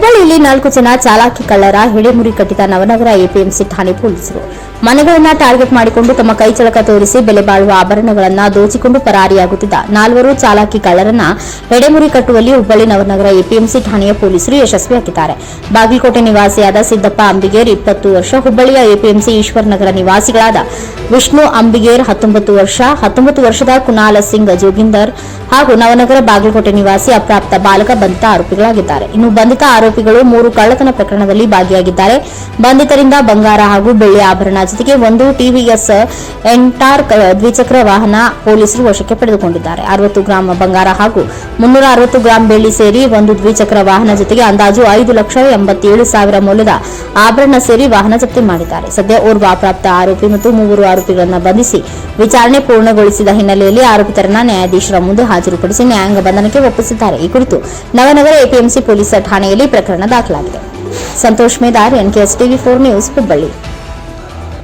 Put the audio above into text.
double ನಾಲ್ಕು ಜನ ಚಾಲಾಕಿ ಕಳ್ಳರ ಹಿಡಿಮುರಿ ಕಟ್ಟಿದ ನವನಗರ ಎಪಿಎಂಸಿ ಠಾಣೆ ಪೊಲೀಸರು. ಮನೆಗಳನ್ನ ಟಾರ್ಗೆಟ್ ಮಾಡಿಕೊಂಡು ತಮ್ಮ ಕೈಚಳಕ ತೋರಿಸಿ ಬೆಲೆ ಬಾಳುವ ಆಭರಣಗಳನ್ನ ದೋಚಿಕೊಂಡು ಪರಾರಿಯಾಗುತ್ತಿದ್ದ ನಾಲ್ವರು ಚಾಲಾಕಿ ಕಳ್ಳರನ್ನ ಎಡೆಮುರಿ ಕಟ್ಟುವಲ್ಲಿ ಹುಬ್ಬಳ್ಳಿ ನವನಗರ ಎಪಿಎಂಸಿ ಠಾಣೆಯ ಪೊಲೀಸರು ಯಶಸ್ವಿಯಾಗಿದ್ದಾರೆ ಬಾಗಲಕೋಟೆ ನಿವಾಸಿಯಾದ ಸಿದ್ದಪ್ಪ ಅಂಬಿಗೇರ್ ಇಪ್ಪತ್ತು ವರ್ಷ, ಹುಬ್ಬಳ್ಳಿಯ ಎಪಿಎಂಸಿ ಈಶ್ವರ್ ನಗರ ನಿವಾಸಿಗಳಾದ ವಿಷ್ಣು ಅಂಬಿಗೇರ್ ಹತ್ತೊಂಬತ್ತು ವರ್ಷ, ಹತ್ತೊಂಬತ್ತು ವರ್ಷದ ಕುನಾಲ ಸಿಂಗ್ ಜೋಗಿಂದರ್ ಹಾಗೂ ನವನಗರ ಬಾಗಲಕೋಟೆ ನಿವಾಸಿ ಅಪ್ರಾಪ್ತ ಬಾಲಕ ಬಂಧಿತ ಆರೋಪಿಗಳಾಗಿದ್ದಾರೆ. ಇನ್ನು ಬಂಧಿತ ಆರೋಪಿಗಳು ಮೂರು ಕಳ್ಳತನ ಪ್ರಕರಣದಲ್ಲಿ ಭಾಗಿಯಾಗಿದ್ದಾರೆ. ಬಂಧಿತರಿಂದ ಬಂಗಾರ ಹಾಗೂ ಬೆಳ್ಳಿ ಆಭರಣ ಜೊತೆಗೆ ಒಂದು ಟಿವಿಎಸ್ ಎಂಟಾರ್ ದ್ವಿಚಕ್ರ ವಾಹನ ಪೊಲೀಸರು ವಶಕ್ಕೆ ಪಡೆದುಕೊಂಡಿದ್ದಾರೆ. ಅರವತ್ತು ಗ್ರಾಂ ಬಂಗಾರ ಹಾಗೂ ಮುನ್ನೂರ ಅರವತ್ತು ಗ್ರಾಂ ಬೆಳ್ಳಿ ಸೇರಿ ಒಂದು ದ್ವಿಚಕ್ರ ವಾಹನ ಜೊತೆಗೆ ಅಂದಾಜು ಐದು ಲಕ್ಷ ಎಂಬತ್ತೇಳು ಸಾವಿರ ಮೌಲ್ಯದ ಆಭರಣ ಸೇರಿ ವಾಹನ ಜಪ್ತಿ ಮಾಡಿದ್ದಾರೆ. ಸದ್ಯ ಓರ್ವ ಅಪ್ರಾಪ್ತ ಆರೋಪಿ ಮತ್ತು ಮೂವರು ಆರೋಪಿಗಳನ್ನು ಬಂಧಿಸಿ ವಿಚಾರಣೆ ಪೂರ್ಣಗೊಳಿಸಿದ ಹಿನ್ನೆಲೆಯಲ್ಲಿ ಆರೋಪಿತರನ್ನ ನ್ಯಾಯಾಧೀಶರ ಮುಂದೆ ಹಾಜರುಪಡಿಸಿ ನ್ಯಾಯಾಂಗ ಬಂಧನಕ್ಕೆ ಒಪ್ಪಿಸಿದ್ದಾರೆ. ಈ ಕುರಿತು ನವನಗರ ಎಪಿಎಂಸಿ ಪೊಲೀಸ್ ಠಾಣೆಯಲ್ಲಿ ಪ್ರಕರಣ ದಾಖಲಾಗಿದೆ. Santosh Medar NKS TV four news Hubballi.